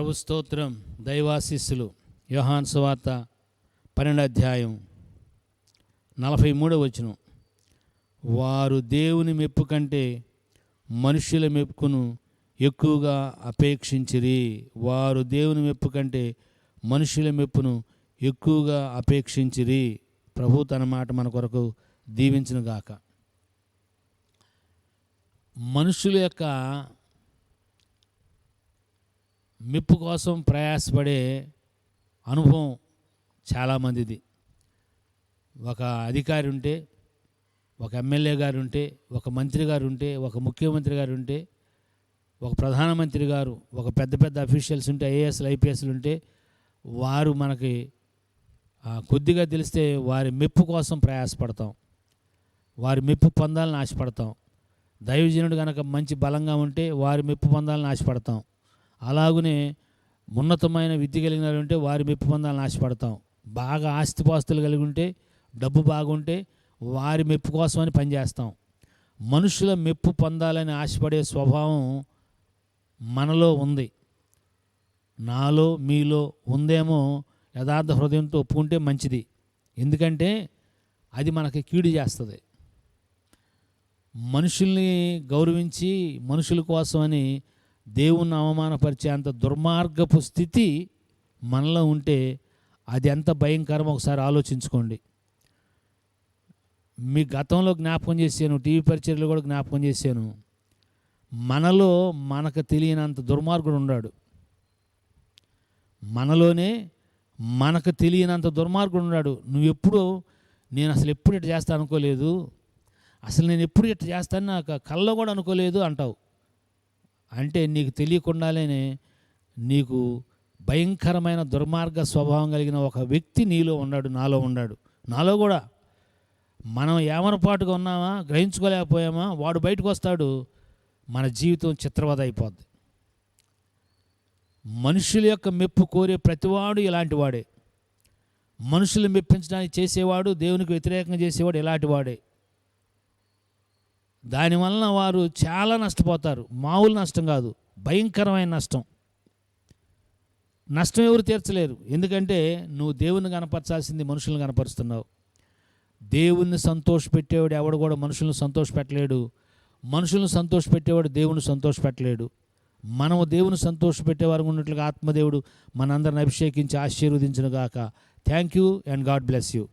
ప్రభు స్తోత్రం దైవాశిస్సులు. యోహాన్ సువార్త పన్నెండు అధ్యాయం నలభై మూడో వచనం. వారు దేవుని మెప్పు కంటే మనుషుల మెప్పును ఎక్కువగా అపేక్షించిరి. వారు దేవుని మెప్పు కంటే మనుషుల మెప్పును ఎక్కువగా అపేక్షించిరి. ప్రభు తన మాట మన కొరకు దీవించును గాక మనుషుల యొక్క మెప్పు కోసం ప్రయాసపడే అనుభవం చాలామందిది. ఒక అధికారి ఉంటే ఒక ఎమ్మెల్యే గారు ఉంటే ఒక మంత్రి గారు ఉంటే ఒక ముఖ్యమంత్రి గారు ఉంటే ఒక ప్రధానమంత్రి గారు ఒక పెద్ద పెద్ద అఫీషియల్స్ ఉంటే ఐఏఎస్లు ఐపీఎస్లు ఉంటే వారు మనకి కొద్దిగా తెలిస్తే వారి మెప్పు కోసం ప్రయాసపడతాం. వారి మెప్పు పొందాలని ఆశపడతాం. దైవజనుడు కనుక మంచి బలంగా ఉంటే వారి మెప్పు పొందాలని ఆశపడతాం. అలాగనే ఉన్నతమైన విద్య కలిగిన వారు ఉంటే వారి మెప్పు పొందాలని ఆశపడతాం. బాగా ఆస్తిపాస్తులు కలిగి ఉంటే డబ్బు బాగుంటే వారి మెప్పు కోసమని పనిచేస్తాం మనుషుల మెప్పు పొందాలని ఆశపడే స్వభావం మనలో ఉంది. నాలో మీలో ఉందేమో యథార్థ హృదయంతో ఒప్పుకుంటే మంచిది. ఎందుకంటే అది మనకి కీడు చేస్తుంది. మనుషుల్ని గౌరవించి మనుషుల కోసమని దేవుణ్ణి అవమానపరిచే అంత దుర్మార్గపు స్థితి మనలో ఉంటే అది ఎంత భయంకరమో ఒకసారి ఆలోచించుకోండి. మీ గతంలో జ్ఞాపకం చేశాను టీవీ పరిచయలు కూడా జ్ఞాపకం చేశాను. మనలో మనకు తెలియనంత దుర్మార్గుడు ఉన్నాడు. మనలోనే మనకు తెలియనంత దుర్మార్గుడు ఉన్నాడు. నువ్వు ఎప్పుడూ నేను అసలు ఎప్పుడు ఇట్లా చేస్తా అనుకోలేదు. అసలు నేను ఎప్పుడు ఇట్లా చేస్తాను నాకు కళ్ళలో కూడా అనుకోలేదు అంటావు. అంటే నీకు తెలియకుండానే నీకు భయంకరమైన దుర్మార్గ స్వభావం కలిగిన ఒక వ్యక్తి నీలో ఉన్నాడు నాలో ఉన్నాడు. నాలో కూడా. మనం ఏమనపాటుగా ఉన్నామా గ్రహించుకోలేకపోయామా వాడు బయటకు వస్తాడు మన జీవితం చిత్రవద అయిపోద్ది. మనుషుల యొక్క మెప్పు కోరే ప్రతివాడు ఇలాంటి వాడే. మనుషులు మెప్పించడానికి చేసేవాడు దేవునికి వ్యతిరేకంగా చేసేవాడు ఇలాంటి వాడే. దానివలన వారు చాలా నష్టపోతారు. మామూలు నష్టం కాదు భయంకరమైన నష్టం. నష్టం ఎవరు తీర్చలేరు. ఎందుకంటే నువ్వు దేవుని కనపరచాల్సింది మనుషులను కనపరుస్తున్నావు. దేవుణ్ణి సంతోషపెట్టేవాడు ఎవడు కూడా మనుషులను సంతోషపెట్టలేడు. మనుషులను సంతోషపెట్టేవాడు దేవుని సంతోషపెట్టలేడు. మనము దేవుని సంతోషపెట్టేవారు ఉన్నట్లుగా ఆత్మదేవుడు మనందరిని అభిషేకించి ఆశీర్వదించును గాక thank you and God bless you